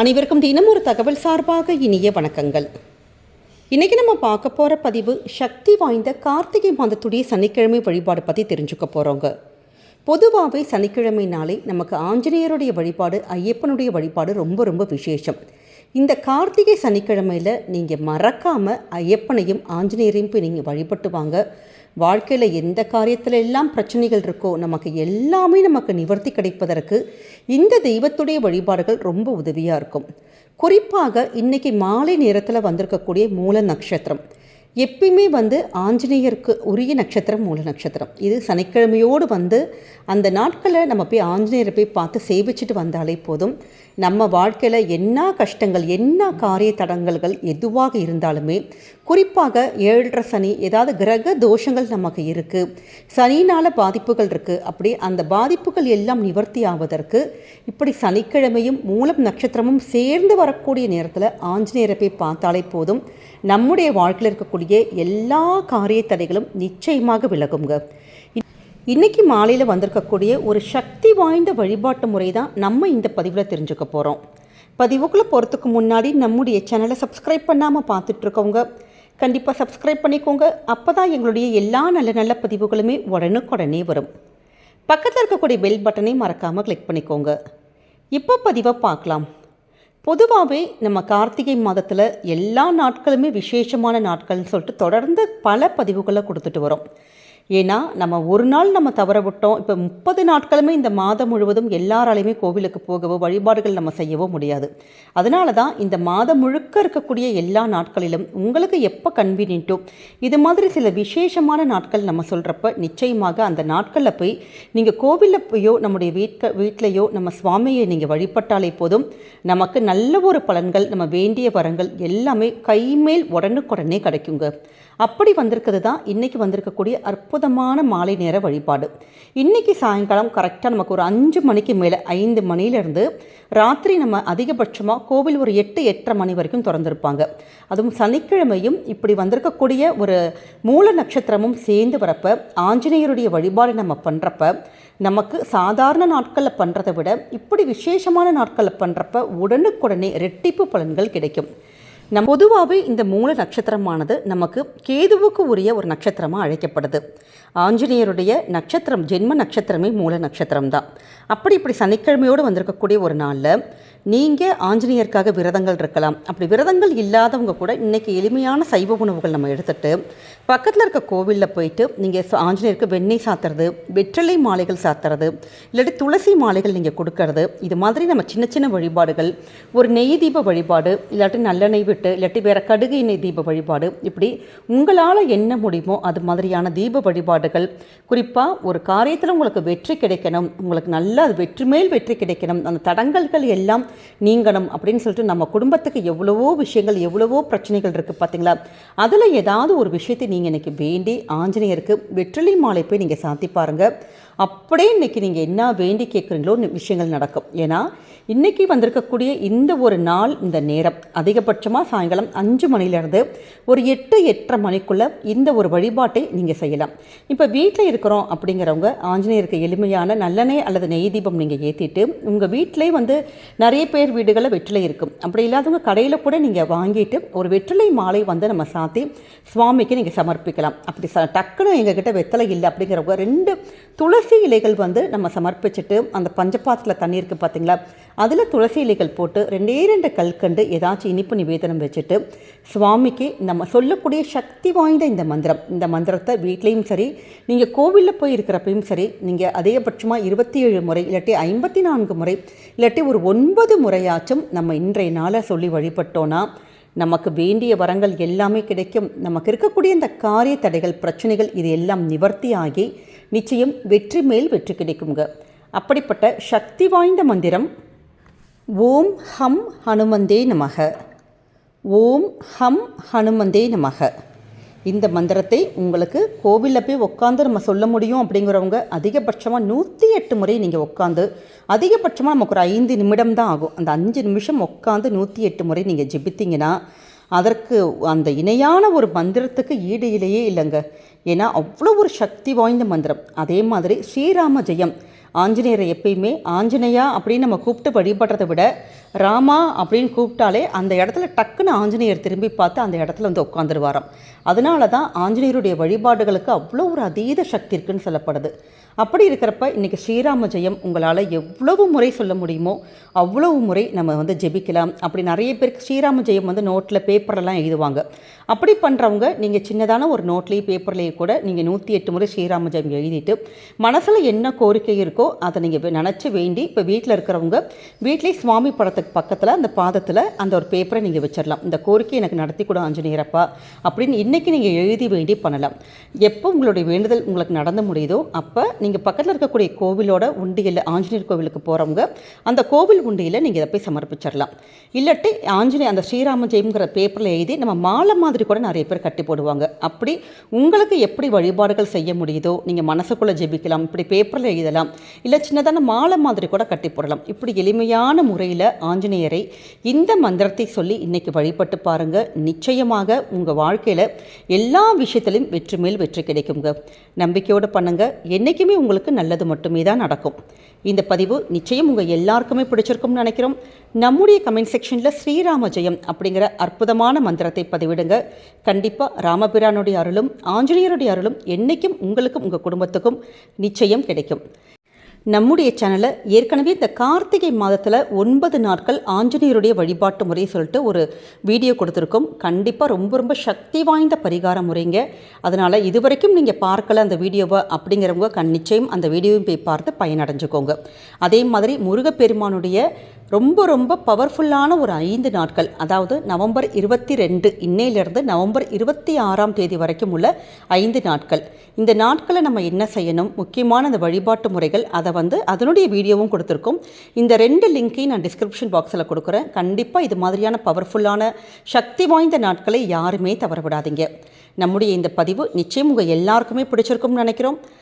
அனைவருக்கும் தினம் ஒரு தகவல் சார்பாக இனிய வணக்கங்கள். இன்றைக்கி நம்ம பார்க்க போகிற பதிவு சக்தி வாய்ந்த கார்த்திகை மாதத்துடைய சனிக்கிழமை வழிபாடு பற்றி தெரிஞ்சுக்க போகிறோங்க பொதுவாகவே சனிக்கிழமை நாளை நமக்கு ஆஞ்சநேயருடைய வழிபாடு ஐயப்பனுடைய வழிபாடு ரொம்ப ரொம்ப விசேஷம். இந்த கார்த்திகை சனிக்கிழமையில் நீங்கள் மறக்காமல் ஐயப்பனையும் ஆஞ்சநேயரையும் போய் நீங்கள் வழிபட்டு வாங்க. வாழ்க்கையில் எந்த காரியத்தில் எல்லாம் பிரச்சனைகள் இருக்கோ நமக்கு எல்லாமே நமக்கு நிவர்த்தி கிடைப்பதற்கு இந்த தெய்வத்துடைய வழிபாடுகள் ரொம்ப உதவியாக இருக்கும். குறிப்பாக இன்னைக்கு மாலை நேரத்தில் வந்திருக்கக்கூடிய மூல நட்சத்திரம். எப்பயுமே வந்து ஆஞ்சநேயருக்கு உரிய நட்சத்திரம் மூல நட்சத்திரம். இது சனிக்கிழமையோடு வந்து அந்த நாட்களை நம்ம போய் ஆஞ்சநேயரை போய் பார்த்து சேவிச்சுட்டு வந்தாலே போதும். நம்ம வாழ்க்கையில் என்ன கஷ்டங்கள் என்ன காரிய தடங்கல்கள் எதுவாக இருந்தாலுமே குறிப்பாக ஏழரை சனி ஏதாவது கிரக தோஷங்கள் நமக்கு இருக்குது சனினால் பாதிப்புகள் இருக்குது அப்படி அந்த பாதிப்புகள் எல்லாம் நிவர்த்தி ஆவதற்கு இப்படி சனிக்கிழமையும் மூலம் நட்சத்திரமும் சேர்ந்து வரக்கூடிய நேரத்தில் ஆஞ்சநேயரை போய் பார்த்தாலே போதும். நம்முடைய வாழ்க்கையில் இருக்கக்கூடிய எல்லா காரிய தடைகளும் நிச்சயமாக விலகுங்க. இன்னைக்கு மாலையில் வந்திருக்கக்கூடிய ஒரு சக்தி வாய்ந்த வழிபாட்டு முறை தான் நம்ம இந்த பதிவில் தெரிஞ்சுக்க போகிறோம் பதிவுக்குள்ளே போகிறதுக்கு முன்னாடி நம்முடைய சேனலை சப்ஸ்கிரைப் பண்ணாமல் பார்த்துட்ருக்கவங்க கண்டிப்பாக சப்ஸ்கிரைப் பண்ணிக்கோங்க. அப்போ தான் எங்களுடைய எல்லா நல்ல நல்ல பதிவுகளுமே உடனுக்குடனே வரும். பக்கத்தில் இருக்கக்கூடிய பெல் பட்டனை மறக்காமல் கிளிக் பண்ணிக்கோங்க. இப்போ பதிவை பார்க்கலாம். பொதுவாகவே நம்ம கார்த்திகை மாதத்தில் எல்லா நாட்களுமே விசேஷமான நாட்கள்னு சொல்லிட்டு தொடர்ந்து பல பதிவுகளை கொடுத்துட்டு வரோம். ஏன்னா நம்ம ஒரு நாள் நம்ம தவற விட்டோம். இப்போ முப்பது நாட்களுமே இந்த மாதம் முழுவதும் எல்லாராலையுமே கோவிலுக்கு போகவோ வழிபாடுகள் நம்ம செய்யவோ முடியாது. அதனால தான் இந்த மாதம் முழுக்க இருக்கக்கூடிய எல்லா நாட்களிலும் உங்களுக்கு எப்போ கன்வீனியன்ட்டோ இது மாதிரி சில விசேஷமான நாட்கள் நம்ம சொல்கிறப்ப நிச்சயமாக அந்த நாட்களில் போய் நீங்கள் கோவிலில் போயோ நம்முடைய வீட்க வீட்டிலையோ நம்ம சுவாமியை நீங்கள் வழிபட்டாலே போதும். நமக்கு நல்ல ஒரு பலன்கள் நம்ம வேண்டிய வரங்கள் எல்லாமே கைமேல் உடனுக்குடனே கிடைக்குங்க. அப்படி வந்திருக்கிறது தான் இன்றைக்கி வந்திருக்கக்கூடிய அற்புதமான மாலை நேர வழிபாடு. இன்றைக்கி சாயங்காலம் கரெக்டாக நமக்கு ஒரு அஞ்சு மணிக்கு மேலே ஐந்து மணிலேருந்து ராத்திரி நம்ம அதிகபட்சமாக கோவில் ஒரு எட்டு எட்டரை மணி வரைக்கும் திறந்திருப்பாங்க. அதுவும் சனிக்கிழமையும் இப்படி வந்திருக்கக்கூடிய ஒரு மூல நட்சத்திரமும் சேர்ந்து வரப்போ ஆஞ்சநேயருடைய வழிபாடு நம்ம பண்ணுறப்ப நமக்கு சாதாரண நாட்களில் பண்ணுறதை விட இப்படி விசேஷமான நாட்களில் பண்ணுறப்ப உடனுக்குடனே ரெட்டிப்பு பலன்கள் கிடைக்கும். நம் பொதுவாகவே இந்த மூல நட்சத்திரமானது நமக்கு கேதுவுக்கு உரிய ஒரு நட்சத்திரமாக அழைக்கப்படுது. ஆஞ்சநேயருடைய நட்சத்திரம் ஜென்ம நட்சத்திரமே மூல நட்சத்திரம் தான் அப்படி இப்படி சனிக்கிழமையோடு வந்திருக்கக்கூடிய ஒரு நாளில் நீங்கள் ஆஞ்சநேயருக்காக விரதங்கள் இருக்கலாம். அப்படி விரதங்கள் இல்லாதவங்க கூட இன்றைக்கி எளிமையான சைவ உணவுகள் நம்ம எடுத்துகிட்டு பக்கத்தில் இருக்க கோவிலில் போயிட்டு நீங்கள் ஆஞ்சநேயருக்கு வெண்ணெய் சாத்துறது வெற்றிலை மாலைகள் சாத்துறது இல்லாட்டி துளசி மாலைகள் நீங்கள் கொடுக்கறது இது மாதிரி நம்ம சின்ன சின்ன வழிபாடுகள் ஒரு நெய் தீப வழிபாடு இல்லாட்டி நல்லெண்ணெய் விட்டு இல்லாட்டி வேறு கடுகு எண்ணெய் தீப வழிபாடு இப்படி உங்களால் என்ன முடியுமோ அது மாதிரியான தீப வழிபாடுகள் குறிப்பாக ஒரு காரியத்தில் உங்களுக்கு வெற்றி கிடைக்கணும் உங்களுக்கு நல்ல அது வெற்றி மேல் வெற்றி கிடைக்கணும் அந்த தடங்கல்கள் எல்லாம் நீங்கணும் அப்படின்னு சொல்லிட்டு நம்ம குடும்பத்துக்கு எவ்வளவோ விஷயங்கள் எவ்வளவோ பிரச்சனைகள் இருக்குது பார்த்தீங்களா அதில் ஏதாவது ஒரு விஷயத்தை நீங்கள் இன்றைக்கி வேண்டி ஆஞ்சநேயருக்கு வெற்றிலை மாலை போய் நீங்கள் சாத்தி பாருங்கள் அப்படியே இன்றைக்கி நீங்கள் என்ன வேண்டி கேட்குறீங்களோ விஷயங்கள் நடக்கும். ஏன்னா இன்றைக்கி வந்திருக்கக்கூடிய இந்த ஒரு நாள் இந்த நேரம் அதிகபட்சமாக சாயங்காலம் அஞ்சு மணிலேருந்து ஒரு எட்டு எட்டரை மணிக்குள்ளே இந்த ஒரு வழிபாட்டை நீங்கள் செய்யலாம். இப்போ வீட்டில் இருக்கிறோம் அப்படிங்கிறவங்க ஆஞ்சநேயருக்கு எளிமையான நல்லெண்ணெய் அல்லது நெய் தீபம் நீங்கள் ஏற்றிட்டு உங்கள் வீட்டிலே வந்து நிறைய பேர் வீடுகளில் வெற்றிலை இருக்கும். அப்படி இல்லாதவங்க கடையில் கூட நீங்கள் வாங்கிட்டு ஒரு வெற்றிலை மாலை வந்து நம்ம சாத்தி சுவாமிக்கு நீங்கள் சமர்ப்பிக்கலாம். அப்படி ச டக்குன்னு எங்ககிட்ட வெத்தலை இல்லை அப்படிங்கிறவங்க ரெண்டு துளசி துளசி இலைகள் வந்து நம்ம சமர்ப்பிச்சுட்டு அந்த பஞ்சபாத்திரத்தில் தண்ணி இருக்குது பார்த்தீங்களா அதில் துளசி இலைகள் போட்டு ரெண்டே ரெண்டு கல்கண்டு ஏதாச்சும் இனிப்பு நிவேதனம் வச்சுட்டு சுவாமிக்கு நம்ம சொல்லக்கூடிய சக்தி வாய்ந்த இந்த மந்திரம். இந்த மந்திரத்தை வீட்லேயும் சரி நீங்கள் கோவிலில் போய் இருக்கிறப்பையும் சரி நீங்கள் அதிகபட்சமாக இருபத்தி ஏழு முறை இல்லாட்டி ஐம்பத்தி நான்கு முறை இல்லாட்டி ஒரு ஒன்பது முறையாச்சும் நம்ம இன்றைய நாளை சொல்லி வழிபட்டோன்னா நமக்கு வேண்டிய வரங்கள் எல்லாமே கிடைக்கும். நமக்கு இருக்கக்கூடிய இந்த காரிய தடைகள் பிரச்சனைகள் இது எல்லாம் நிவர்த்தி ஆகி நிச்சயம் வெற்றி மேல் வெற்றி கிடைக்குங்க. அப்படிப்பட்ட சக்தி வாய்ந்த மந்திரம் ஓம் ஹம் ஹனுமந்தே நமக. ஓம் ஹம் ஹனுமந்தே நமக. இந்த மந்திரத்தை உங்களுக்கு கோவிலில் போய் உட்காந்து நம்ம சொல்ல முடியும் அப்படிங்கிறவங்க அதிகபட்சமாக நூற்றி எட்டு முறை நீங்கள் உட்காந்து அதிகபட்சமாக நமக்கு ஒரு ஐந்து நிமிடம் தான் ஆகும். அந்த அஞ்சு நிமிஷம் உட்காந்து நூற்றி எட்டு முறை நீங்கள் ஜெபித்தீங்கன்னா அதற்கு அந்த இணையான ஒரு மந்திரத்துக்கு ஈடு இல்லையே இல்லைங்க. ஏன்னா அவ்வளோ ஒரு சக்தி வாய்ந்த மந்திரம். அதே மாதிரி ஸ்ரீராம ஜெயம். ஆஞ்சநேயரை எப்பயுமே ஆஞ்சநேயா அப்படின்னு நம்ம கூப்பிட்டு வழிபடுறதை விட ராமா அப்படின்னு கூப்பிட்டாலே அந்த இடத்துல டக்குன்னு ஆஞ்சநேயர் திரும்பி பார்த்து அந்த இடத்துல வந்து உட்காந்துருவாராம் அதனால தான் ஆஞ்சநேயருடைய வழிபாடுகளுக்கு அவ்வளோ ஒரு அதீத சக்தி இருக்குன்னு சொல்லப்படுது. அப்படி இருக்கிறப்ப இன்றைக்கி ஸ்ரீராம ஜெயம் உங்களால் எவ்வளவு முறை சொல்ல முடியுமோ அவ்வளவு முறை நம்ம வந்து ஜெபிக்கலாம். அப்படி நிறைய பேருக்கு ஸ்ரீராம ஜெயம் வந்து நோட்டில் பேப்பரெல்லாம் எழுதுவாங்க. அப்படி பண்ணுறவங்க நீங்கள் சின்னதான ஒரு நோட்லேயும் பேப்பர்லேயும் கூட நீங்கள் நூற்றி எட்டு முறை ஸ்ரீராம ஜெயம் எழுதிட்டு மனசில் என்ன கோரிக்கை இருக்கோ அதை நீங்கள் நினச்சி வேண்டி இப்போ வீட்டில் இருக்கிறவங்க வீட்லேயே சுவாமி படத்துக்கு பக்கத்தில் அந்த பாதத்தில் அந்த ஒரு பேப்பரை நீங்கள் வச்சிடலாம் இந்த கோரிக்கை எனக்கு நடத்தி கூட ஆஞ்சநேயரப்பா அப்படின்னு இன்றைக்கி நீங்கள் எழுதி வேண்டி பண்ணலாம். எப்போ உங்களுடைய வேண்டுதல் உங்களுக்கு நடந்து முடியுதோ அப்போ நீங்கள் பக்கத்தில் இருக்கக்கூடிய கோவிலோட உண்டியில் ஆஞ்சநேயர் கோவிலுக்கு போகிறவங்க அந்த கோவில் உண்டியில் நீங்கள் இதை போய் சமர்ப்பிச்சிடலாம் இல்லாட்டி ஆஞ்சநேயர் அந்த ஸ்ரீராம ஜெயம்ங்கிற பேப்பரில் எழுதி நம்ம மாலை மாதிரி கூட நிறைய பேர் கட்டி போடுவாங்க. அப்படி உங்களுக்கு எப்படி வழிபாடுகள் செய்ய முடியுதோ நீங்கள் மனசுக்குள்ளே ஜெபிக்கலாம் இப்படி பேப்பரில் எழுதலாம் இல்லை சின்னதான மாலை மாதிரி கூட கட்டி போடலாம். இப்படி எளிமையான முறையில் ஆஞ்சநேயரை இந்த மந்திரத்தை சொல்லி இன்றைக்கி வழிபட்டு பாருங்கள் நிச்சயமாக உங்கள் வாழ்க்கையில் எல்லா விஷயத்திலும் வெற்றி மேல் வெற்றி கிடைக்குங்க. நம்பிக்கையோடு பண்ணுங்கள் என்றைக்குமே உங்களுக்கு நல்லது மட்டுமே தான் நடக்கும். இந்த பதிவு நிச்சயம் உங்கள் எல்லாருக்குமே பிடிச்சிருக்கும்னு நினைக்கிறோம். நம்முடைய கமெண்ட் செக்ஷனில் ஸ்ரீராம ஜெயம் அப்படிங்கிற அற்புதமான மந்திரத்தை பதிவிடுங்க. கண்டிப்பாக ராமபிரானுடைய அருளும் ஆஞ்சநேயருடைய அருளும் என்றைக்கும் உங்களுக்கும் உங்கள் குடும்பத்துக்கும் நிச்சயம் கிடைக்கும். நம்முடைய சேனலை ஏற்கனவே இந்த கார்த்திகை மாதத்தில் ஒன்பது நாட்கள் ஆஞ்சநேயருடைய வழிபாட்டு முறை சொல்லிட்டு ஒரு வீடியோ கொடுத்துருக்கோம். கண்டிப்பாக ரொம்ப ரொம்ப சக்தி வாய்ந்த பரிகார முறைங்க. அதனால் இதுவரைக்கும் நீங்கள் பார்க்கல அந்த வீடியோவை அப்படிங்கிறவங்க கண் நிச்சயம் அந்த வீடியோவையும் போய் பார்த்து பயனடைஞ்சுக்கோங்க. அதே மாதிரி முருகப்பெருமானுடைய ரொம்ப ரொம்ப பவர்ஃபுல்லான ஒரு ஐந்து நாட்கள். அதாவது நவம்பர் இருபத்தி ரெண்டு இன்னையிலிருந்து நவம்பர் இருபத்தி ஆறாம் தேதி வரைக்கும் உள்ள ஐந்து நாட்கள். இந்த நாட்களை நம்ம என்ன செய்யணும்? முக்கியமான அந்த வழிபாட்டு முறைகள் அதை வந்து அதனுடைய வீடியோவும் கொடுத்துருக்கோம். இந்த ரெண்டு லிங்க்கையும் நான் டிஸ்கிரிப்ஷன் பாக்ஸில் கொடுக்குறேன். கண்டிப்பாக இது மாதிரியான பவர்ஃபுல்லான சக்தி வாய்ந்த நாட்களை யாருமே தவற விடாதீங்க நம்முடைய இந்த பதிவு நிச்சயம் உங்கள் எல்லாருக்குமே பிடிச்சிருக்கும்னு நினைக்கிறோம்.